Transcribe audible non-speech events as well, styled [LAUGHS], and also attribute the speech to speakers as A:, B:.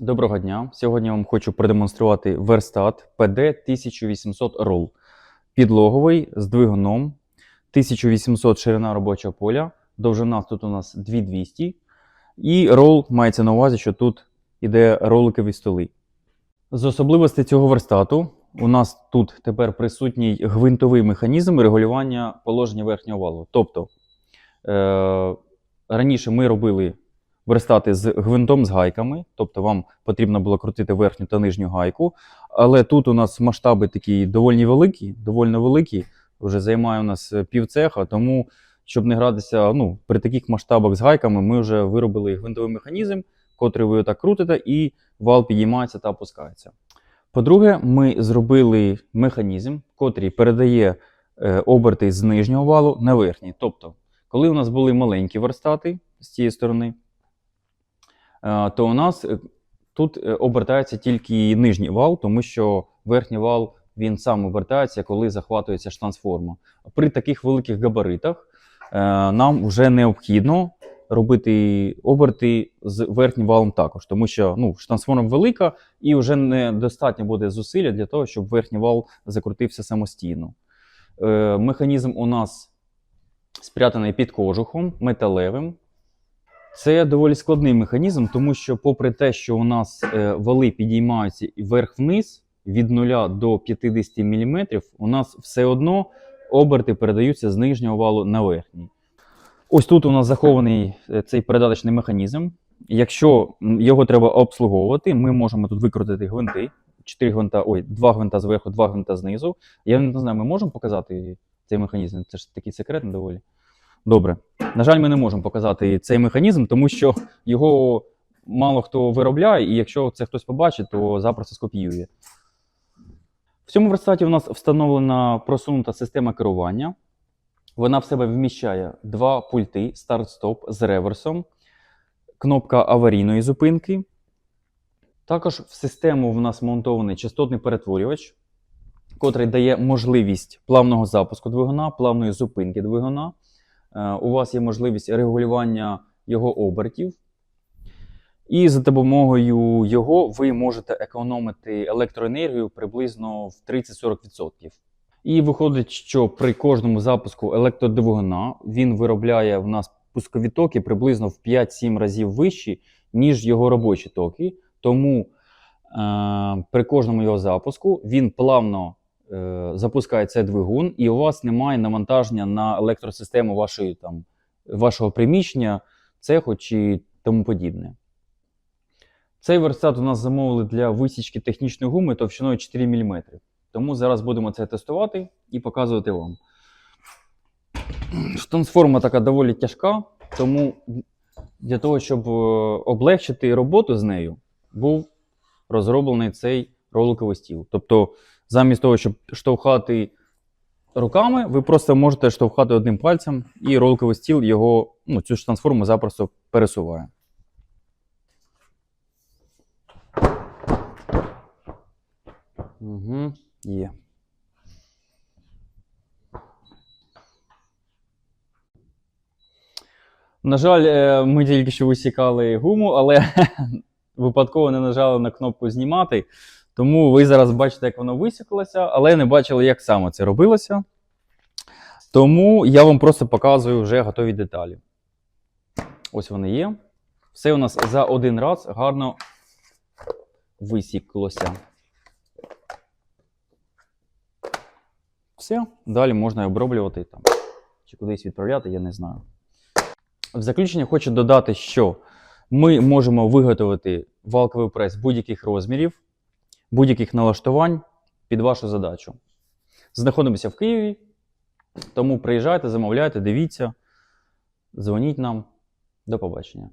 A: Доброго дня! Сьогодні вам хочу продемонструвати верстат PD 1800 Roll. Підлоговий з двигуном 1800 ширина робочого поля. Довжина тут у нас 2200. І рол мається на увазі, що тут іде роликові столи. З особливостей цього верстату у нас тут тепер присутній гвинтовий механізм регулювання положення верхнього валу. Тобто е- раніше ми робили верстати з гвинтом з гайками, тобто вам потрібно було крутити верхню та нижню гайку. Але тут у нас масштаби такі доволі великі, доволі великі, вже займає у нас е, півцеха, тому щоб не гратися ну, при таких масштабах з гайками, ми вже виробили гвинтовий механізм, котрий ви отак крутите, і вал підіймається та опускається. По-друге, ми зробили механізм, котрий передає е, оберти з нижнього валу на верхній. Тобто, коли у нас були маленькі верстати з цієї сторони, то у нас е, тут е, обертається тільки нижній вал, тому що верхній вал він сам обертається, коли захватується штансформа. При таких великих габаритах е, нам вже необхідно робити оберти з верхнім валом також, тому що ну, штансформа велика і вже недостатньо буде зусилля для того, щоб верхній вал закрутився самостійно. Е, механізм у нас спрятаний під кожухом, металевим. Це доволі складний механізм, тому що, попри те, що у нас е, вали підіймаються вверх-вниз від 0 до 50 мм, у нас все одно оберти передаються з нижнього валу на верхній. Ось тут у нас захований е, цей передаточний механізм. Якщо його треба обслуговувати, ми можемо тут викрутити гвинти. 4 гвинта, ой, 2 гвинта зверху, 2 гвинта знизу. Я не знаю, ми можемо показати цей механізм? Це ж такий секретний доволі. Добре. На жаль, ми не можемо показати цей механізм, тому що його мало хто виробляє, і якщо це хтось побачить, то запросто скопіює. В цьому верстаті у нас встановлена просунута система керування. Вона в себе вміщає два пульти старт-стоп з реверсом, кнопка аварійної зупинки. Також в систему в нас монтований частотний перетворювач, котрий дає можливість плавного запуску двигуна, плавної зупинки двигуна. Е, У вас є можливість регулювання його обертів. І за допомогою його ви можете економити електроенергію приблизно в 30-40%. І виходить, що при кожному запуску електродвигуна він виробляє в нас пускові токи приблизно в 5-7 разів вищі, ніж його робочі токи. Тому е, при кожному його запуску він плавно запускає цей двигун, і у вас немає навантаження на електросистему вашої, там, вашого приміщення, цеху чи тому подібне. Цей верстат у нас замовили для висічки технічної гуми товщиною 4 мм. Тому зараз будемо це тестувати і показувати вам. Штансформа така доволі тяжка, тому для того, щоб е, облегчити роботу з нею, був розроблений цей роликовий стіл. Тобто, замість того, щоб штовхати руками, ви просто можете штовхати одним пальцем, і роликовий стіл його, ну, цю штансформу запросто пересуває. Угу, є. На жаль, е, ми тільки що висікали гуму, але [LAUGHS] випадково не нажали на кнопку знімати. Тому ви зараз бачите, як воно висікалося, але не бачили, як саме це робилося. Тому я вам просто показую вже готові деталі. Ось вони є. Все у нас за один раз гарно висіклося. Все, далі можна оброблювати там, чи кудись відправляти, я не знаю. В заключення хочу додати, що ми можемо виготовити валковий прес будь-яких розмірів, будь-яких налаштувань під вашу задачу. Знаходимося в Києві, тому приїжджайте, замовляйте, дивіться, дзвоніть нам. До побачення.